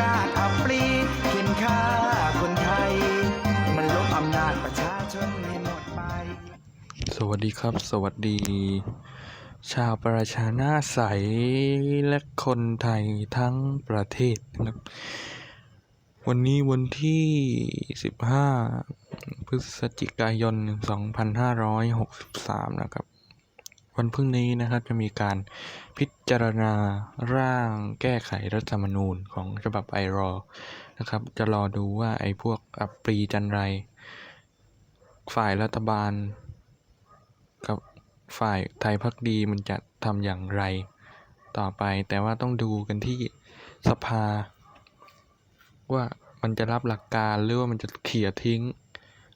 ราชอัปรีเห็นค่าคนไทย มันลบอำนาจประชาชนให้หมดไป สวัสดีครับ สวัสดี ชาวประชาหน้าใสและคนไทยทั้งประเทศนะครับวันนี้วันที่ 15 พฤศจิกายน 2563 นะครับ วันพรุ่งนี้นะครับจะมีการพิจารณาร่างแก้ไขรัฐธรรมนูญของฉบับไอรอนะครับ จะรอดูว่าไอ้พวกอัปปรีจันไร ฝ่ายรัฐบาล กับฝ่ายไทยพักดีมันจะทำอย่างไรต่อไป แต่ว่าต้องดูกันที่สภา ว่ามันจะรับหลักการหรือว่ามันจะเขี่ยทิ้ง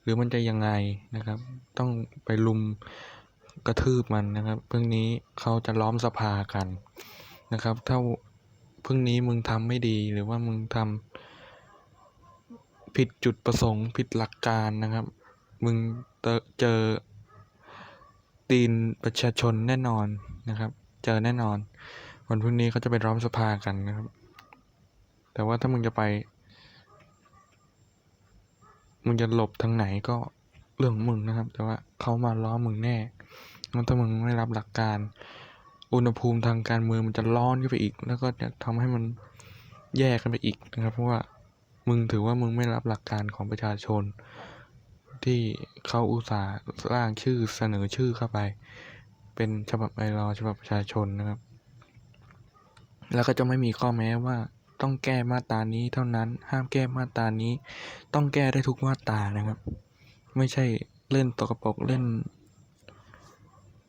หรือมันจะยังไงนะครับ ต้องไปลุม กระทืบมันนะครับเพิ่งนี้เขาจะล้อมสภากันนะครับ ถ้าเพิ่งนี้มึงทำไม่ดีหรือว่ามึงทำผิดจุดประสงค์ผิดหลักการนะครับ มึงเจอเจอตีนประชาชนแน่นอนนะครับ เจอแน่นอน วันพรุ่งนี้เขาจะไปล้อมสภากันนะครับ แต่ว่าถ้ามึงจะไปมึงจะหลบทางไหนก็ เรื่องมึงนะครับ แต่ว่าเขามาล้อมึงแน่แล้วถ้ามึงไม่รับหลักการ อุณหภูมิทางการเมืองมันจะร้อนขึ้นไปอีก แล้วก็จะทำให้มันแย่กันไปอีกนะครับ เพราะว่ามึงถือว่ามึงไม่รับหลักการของประชาชน ที่เขาอุตส่าห์ร่างชื่อเสนอชื่อเข้าไป เป็นฉบับไอรอฉบับประชาชนนะครับ แล้วก็จะไม่มีข้อแม้ว่าต้องแก้มาตรานี้เท่านั้นห้ามแก้มาตรานี้ ต้องแก้ได้ทุกมาตรานะครับ ไม่ใช่เล่นตกกระปรกเล่น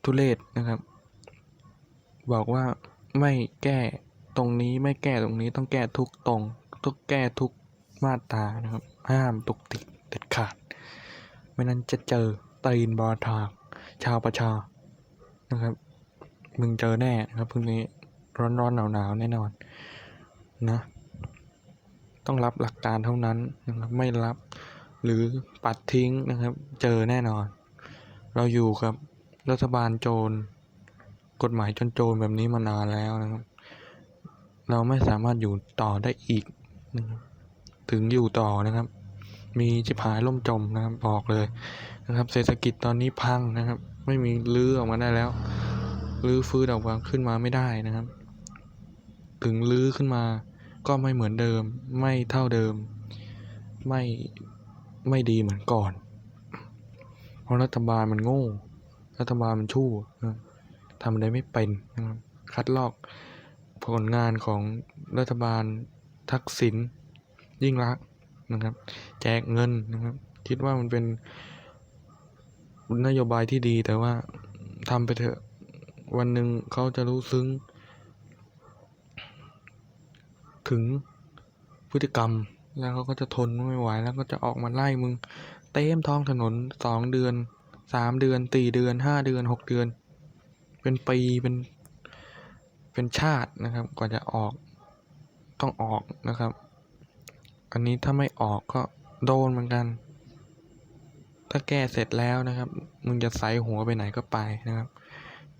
ทุเลศนะครับ บอกว่าไม่แก้ตรงนี้ไม่แก้ตรงนี้ต้องแก้ทุกตรง ทุกแก้ทุกมาตานะครับ ห้ามตุกติกเด็ดขาด ไม่นั้นจะเจอตีนบอทากชาวประชานะครับมึงเจอแน่นะครับพรุ่งนี้ร้อนร้อนหนาวหนาวแน่นอนนะ ต้องรับหลักการเท่านั้นนะครับไม่รับ หรือปัดทิ้งนะครับ เจอแน่นอน เราอยู่กับรัฐบาลโจร กฎหมายจนโจรแบบนี้มานานแล้วนะครับ เราไม่สามารถอยู่ต่อได้อีกนะครับถึงอยู่ต่อนะครับ มีจิบหายล่มจมนะครับบอกเลยนะครับ เศรษฐกิจตอนนี้พังนะครับ ไม่มีลื้อออกมาได้แล้วลื้อฟื้นออกมาขึ้นมาไม่ได้นะครับ ถึงลื้อขึ้นมาก็ไม่เหมือนเดิม ไม่เท่าเดิม ไม่ ไม่ดีเหมือนก่อน เพราะรัฐบาลมันโง่ รัฐบาลมันชั่วทำอะไรไม่เป็นนะครับ คัดลอกผลงานของรัฐบาลทักษิณยิ่งรักนะครับ แจกเงินนะครับ คิดว่ามันเป็นนโยบายที่ดีแต่ว่าทำไปเถอะ วันหนึ่งเขาจะรู้ซึ้ง ถึงพฤติกรรม แล้วเขาก็จะทนไม่ไหวแล้วก็จะออกมาไล่มึง เต็มท้องถนนสองเดือนสามเดือนสี่เดือนห้าเดือนหกเดือน เป็นปีเป็นเป็นชาตินะครับกว่าจะออกต้องออกนะครับ อันนี้ถ้าไม่ออกก็โดนเหมือนกัน ถ้าแก้เสร็จแล้วนะครับ มึงจะใส่หัวไปไหนก็ไปนะครับ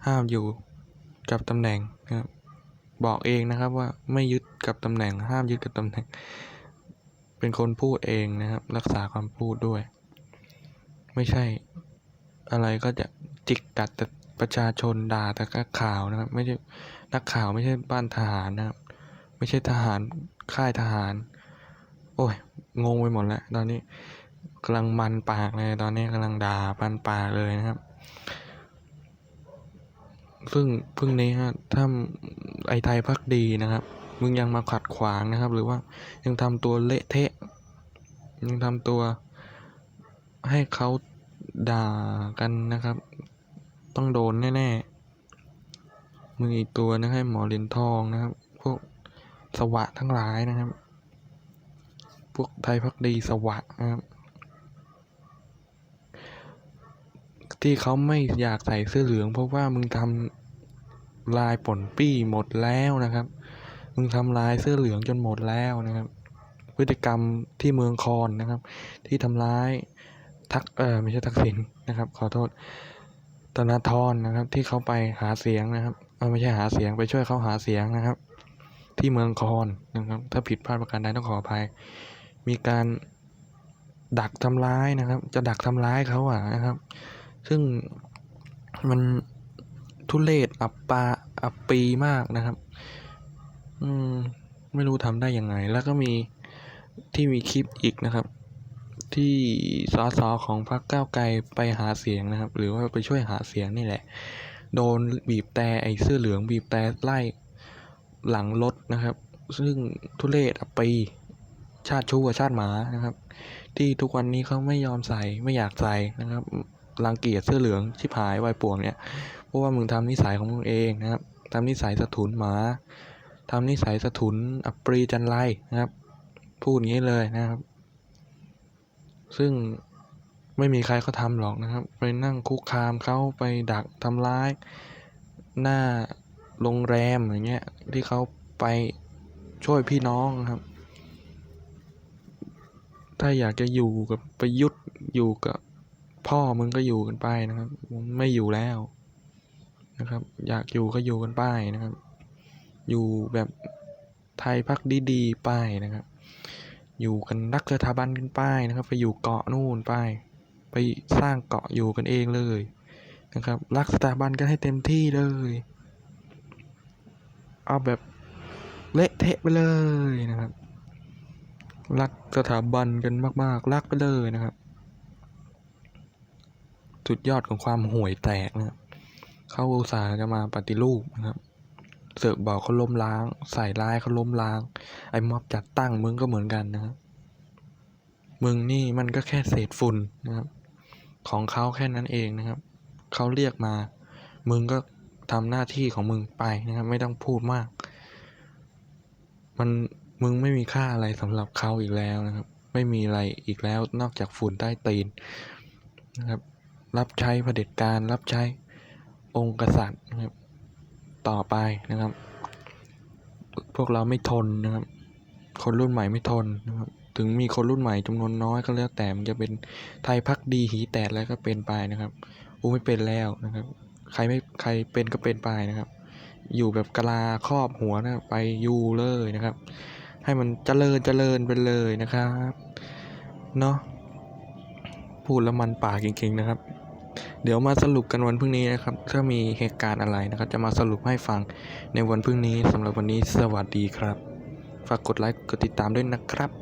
ห้ามอยู่กับตำแหน่งนะครับ บอกเองนะครับว่าไม่ยึดกับตำแหน่ง ห้ามยึดกับตำแหน่ง เป็นคนพูดเองนะครับ รักษาความพูดด้วย ไม่ใช่ อะไรก็จะจิกกัดแต่ประชาชนด่าแต่นักข่าวนะครับ ไม่ใช่นักข่าวไม่ใช่บ้านทหารนะครับ ไม่ใช่ทหารค่ายทหาร โอ้ยงงไปหมดแล้วตอนนี้กำลังมันปากเลยตอนนี้กำลังด่าปันปากเลยนะครับ ซึ่งเพิ่งนี้ฮะถ้าไอไทยพักดีนะครับ มึงยังมาขัดขวางนะครับ หรือว่ายังทำตัวเละเทะ ยังทำตัวให้เขาด่ากันนะครับ ต้องโดนแน่ๆมึงอีกตัวนะให้หมอเหรียญทองนะครับ พวกสวะทั้งหลายนะครับ พวกไทยพักดีสวะนะครับ ที่เขาไม่อยากใส่เสื้อเหลือง เพราะว่ามึงทำลายป่นปี้หมดแล้วนะครับ มึงทำลายเสื้อเหลืองจนหมดแล้วนะครับ พฤติกรรมที่เมืองคอนนะครับ ที่ทำร้ายทักเออไม่ใช่ทักษิณนะครับ ขอโทษธนาธรนะครับ ที่เขาไปหาเสียงนะครับเออไม่ใช่หาเสียงไปช่วยเขาหาเสียงนะครับ ที่เมืองคอนนะครับ ถ้าผิดพลาดประการใดต้องขออภัย มีการดักทำร้ายนะครับ จะดักทำร้ายเขาอะนะครับ ซึ่งมันทุเลศอับปาอับปีมากนะครับ อืม ไม่รู้ทำได้ยังไง แล้วก็มี ที่มีคลิปอีกนะครับ ที่สสของพรรคก้าวไกลไปหาเสียงนะครับ หรือว่าไปช่วยหาเสียงนี่แหละ โดนบีบแต่ไอ้เสื้อเหลืองบีบแต่ไล่หลังรถนะครับ ซึ่งทุเรศอับปีชาติชั่วชาติหมานะครับ ที่ทุกวันนี้เขาไม่ยอมใส่ไม่อยากใส่นะครับรังเกียจเสื้อเหลืองชิบหายวายป่วงเนี่ยเพราะว่ามึงทำนิสัยของมึงเองนะครับทำนิสัยสะทุนหมาทำนิสัยสะทุนอัปรีจันไรนะครับ พูดอย่างนี้เลยนะครับ ซึ่งไม่มีใครเขาทำหรอกนะครับ ไปนั่งคุกคามเขาไปดักทำร้าย หน้าโรงแรมอย่างเงี้ยที่เขาไปช่วยพี่น้องครับ ถ้าอยากจะอยู่กับประยุทธ์อยู่กับพ่อมึงก็อยู่กันไปนะครับมึงไม่อยู่แล้วนะครับ อยากอยู่ก็อยู่กันไปนะครับ อยู่แบบไทยพักดีๆไปนะครับ อยู่กันรักสถาบันกันไปนะครับ ไปอยู่เกาะนู่นไป ไปสร้างเกาะอยู่กันเองเลยนะครับ รักสถาบันกันให้เต็มที่เลย เอาแบบเละเทะไปเลยนะครับ รักสถาบันกันมาก ๆ รักไปเลยนะครับสุดยอดของความห่วยแตกนะครับ เขาอุตส่าห์จะมาปฏิรูปนะครับ เสือกบอกเขาล้มล้าง ใส่ร้ายเขาล้มล้าง ไอ้ม็อบจัดตั้งมึงก็เหมือนกันนะครับมึงนี่มันก็แค่เศษฝุ่นนะครับ ของเขาแค่นั้นเองนะครับเขาเรียกมา มึงก็ทำหน้าที่ของมึงไปนะครับ ไม่ต้องพูดมาก มันมึงไม่มีค่าอะไรสำหรับเขาอีกแล้วนะครับ ไม่มีอะไรอีกแล้วนอกจากฝุ่นใต้ตีนนะครับ รับใช้เผด็จการรับใช้องค์กษัตริย์นะครับ ต่อไปนะครับ พวกเราไม่ทนนะครับ คนรุ่นใหม่ไม่ทนนะครับ ถึงมีคนรุ่นใหม่จำนวนน้อยก็แล้วแต่มันจะเป็นไทยพักดีหีแตกแล้วก็เป็นไปนะครับอูไม่เป็นแล้วนะครับ ใครไม่ใครเป็นก็เป็นไปนะครับ อยู่แบบกะลาครอบหัวนะไปอยู่เลยนะครับ ให้มันเจริญเจริญไปเลยนะครับเนาะพูดแล้วมันปากจริงๆนะครับ เดี๋ยวมาสรุปกันวันพรุ่งนี้นะครับ ถ้ามีเหตุการณ์อะไรนะครับ จะมาสรุปให้ฟังในวันพรุ่งนี้สำหรับวันนี้สวัสดีครับ ฝากกดไลค์กดติดตามด้วยนะครับ